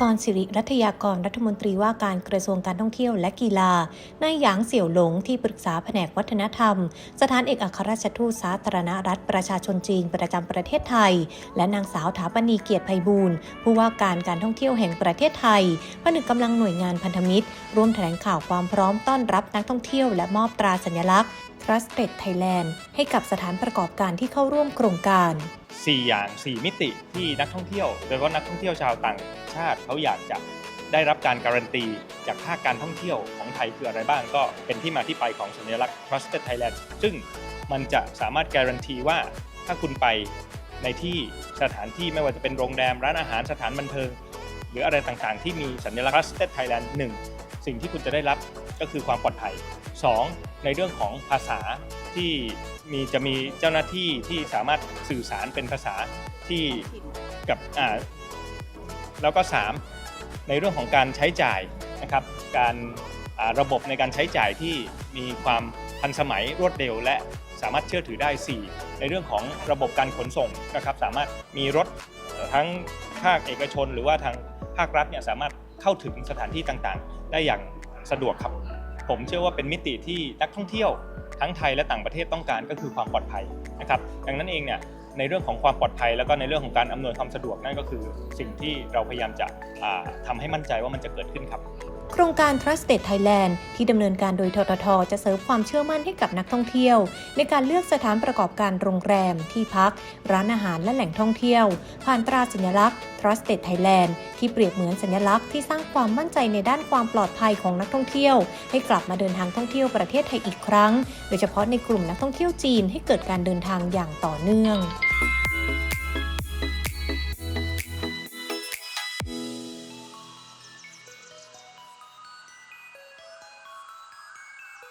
กรสิริรัตยากรรัฐมนตรีว่าการกระทรวงการท่องเที่ยวและกีฬา นายหยางเสี่ยวหลงที่ปรึกษาแผนกวัฒนธรรม สถานเอกอัครราชทูตสาธารณรัฐประชาชนจีนประจำประเทศไทย และนางสาวถาปณีเกียรติไพบูลผู้ว่าการการท่องเที่ยวแห่งประเทศไทยผนึกกำลังหน่วยงานพันธมิตร ร่วมแถลงข่าวความพร้อมต้อนรับนักท่องเที่ยวและมอบตราสัญลักษณ์ Trusted Thailand ให้กับสถานประกอบการที่เข้าร่วมโครงการ 4 อย่าง 4 มิติที่นักท่องเที่ยว โดยเฉพาะนักท่องเที่ยวชาวต่างชาติเขาอยากจะได้รับการการันตี จากภาคการท่องเที่ยวของไทยคืออะไรบ้างก็เป็นที่มาที่ไปของสัญลักษณ์ Trusted Thailand ซึ่งมันจะสามารถการันตีว่าถ้าคุณไปในที่สถานที่ไม่ว่าจะเป็นโรงแรมร้านอาหารสถานบันเทิง หรืออะไรต่างๆ ที่มีสัญลักษณ์ Trusted Thailand 1 สิ่งที่คุณจะได้รับก็คือความปลอดภัย 2. ในเรื่องของภาษาที่มีจะมีเจ้าหน้าที่ที่สามารถสื่อสารเป็นภาษาที่กับอ่าแล้วก็ 3. ในเรื่องของการใช้จ่ายนะครับ การระบบในการใช้จ่ายที่มีความทันสมัยรวดเร็ว และสามารถเชื่อถือได้ 4. ในเรื่องของระบบการขนส่งนะครับ สามารถมีรถทั้งภาคเอกชน หรือว่าทางภาครัฐเนี่ยสามารถเข้าถึงสถานที่ต่างๆ ได้อย่างสะดวกครับ ผมเชื่อว่าเป็นมิติที่นักท่องเที่ยวทั้งไทยและต่างประเทศต้องการก็คือความปลอดภัยนะครับดังนั้นเองเนี่ยในเรื่องของความปลอดภัย แล้วก็ในเรื่องของการอำนวยความสะดวกนั่นก็คือสิ่งที่เราพยายามจะทำทำให้มั่นใจว่ามันจะเกิดขึ้นครับ ครงการ Trusted Thailand ที่ดำเนินการโดยททท จะเสริมความเชื่อมั่นให้กับนักท่องเที่ยว ในการเลือกสถานประกอบการโรงแรม ที่พัก ร้านอาหารและแหล่งท่องเที่ยว ผ่านตราสัญลักษณ์ Trusted Thailand ที่เปรียบเหมือนสัญลักษณ์ที่สร้างความมั่นใจในด้านความปลอดภัยของนักท่องเที่ยว ให้กลับมาเดินทางท่องเที่ยวประเทศไทยอีกครั้ง โดยเฉพาะในกลุ่มนักท่องเที่ยวจีนให้เกิดการเดินทางอย่างต่อเนื่อง